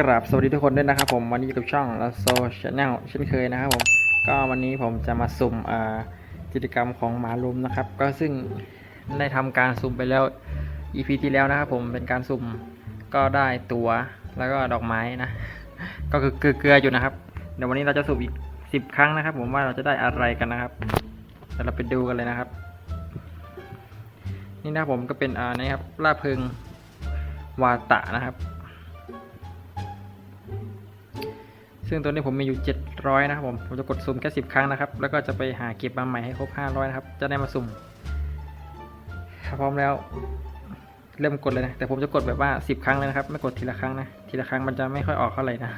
กราบสวัสดีทุกคนด้วยนะครับผมวันนี้อยู่กับช่องลาโซชาแนลเช่นเคยนะครับผมก็วันนี้ผมจะมาสุ่มอ่ากิจกรรมของหมาลุมนะครับ ก็ซึ่งได้ทำการสุ่มไปแล้ว EP ที่แล้วนะครับผมเป็นการสุ่มก็ได้ตัวแล้วก็ดอกไม้นะ ก็คือเกลือๆอยู่นะครับ เดี๋ยววันนี้เราจะสุ่มอีก 10 ครั้งนะครับ ผมว่าเราจะได้อะไรกันนะครับเดี๋ยวเราไปดูกันเลยนะครับ นี่นะครับผมก็เป็นอ่านี่ครับลาเพิงวาตะนะครับ ซึ่งตัวนี้ผมมีอยู่ 700 นะครับผม ผมจะกดสุ่มแค่ 10 ครั้งนะครับ แล้วก็จะไปหาเก็บมาใหม่ให้ครบ 500 นะครับ จะได้มาสุ่มถ้าพร้อมแล้ว เริ่มกดเลยนะ แต่ผมจะกดแบบว่า 10 ครั้งเลยนะครับ ไม่กดทีละครั้งนะ ทีละครั้งมันจะไม่ค่อยออกเท่าไหร่นะ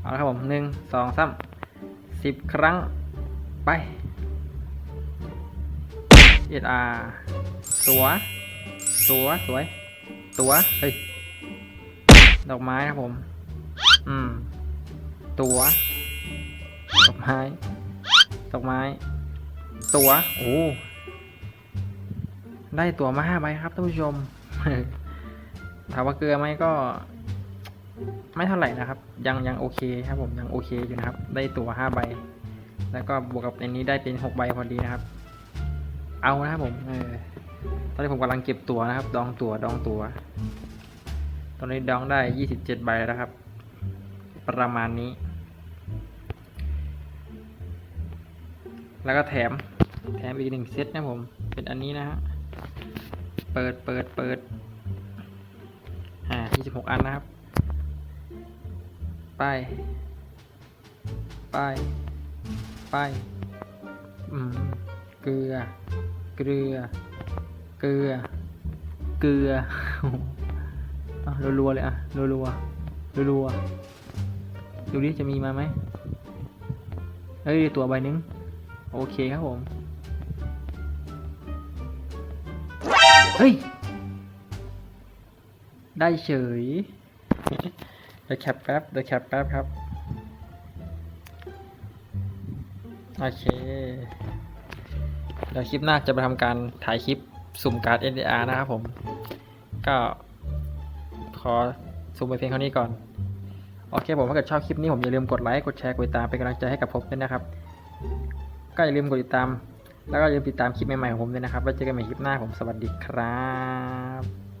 เอาละครับผมหนึ่งสองสามสิบครั้ง ไปเอ็ดอาตัวตัวสวย ตัว เฮ้ย ดอกไม้นะครับผม อืม ตัวดอกไม้ดอกไม้ ตัวโอ้ได้ตัวมาห้าใบครับท่านผู้ชมถามว่าเกลือไหมก็ ไม่เท่าไหร่นะครับ ยังยังโอเคครับผมยังโอเคอยู่นะครับ ได้ตัวห้าใบ แล้วก็บวกกับในนี้ได้เป็นหกใบพอดีนะครับ เอานะครับผมเออตอนนี้ผมกำลังเก็บตัวนะครับ ดองตัวดองตัว ตอนนี้ดองได้ยี่สิบเจ็ดใบแล้วครับ ประมาณนี้ แล้วก็แถม แถมอีกหนึ่งเซตนะผม เป็นอันนี้นะฮะ เปิดเปิดเปิด อ่ายี่สิบหกอันนะครับ ไป ไป ไป อืม เกลือ เกลือ เกลือ เกลืออะรัวๆเลยอะรัวๆรัวๆดูดิจะมีมาไหมเอ้ยตัวใบหนึง โอเคครับผม เฮ้ย ได้เฉยเดี๋ยวแคปแป๊บเดี๋ยวแคปแป๊บครับ โอเค เดี๋ยวคลิปหน้าจะไปทำการถ่ายคลิปสุ่มการ์ด NDR นะครับผม ก็ขอสุ่มไปเพียงเท่านี้ก่อน โอเคผมถ้าเกิดชอบคลิปนี้ผมอย่าลืมกดไลค์ กดแชร์ กดติดตามเป็นกำลังใจให้กับผมด้วยนะครับ ก็อย่าลืมกดติดตาม แล้วก็อย่าลืมติดตามคลิปใหม่ๆของผมด้วยนะครับไว้เจอกันใหม่คลิปหน้าผมสวัสดีครับ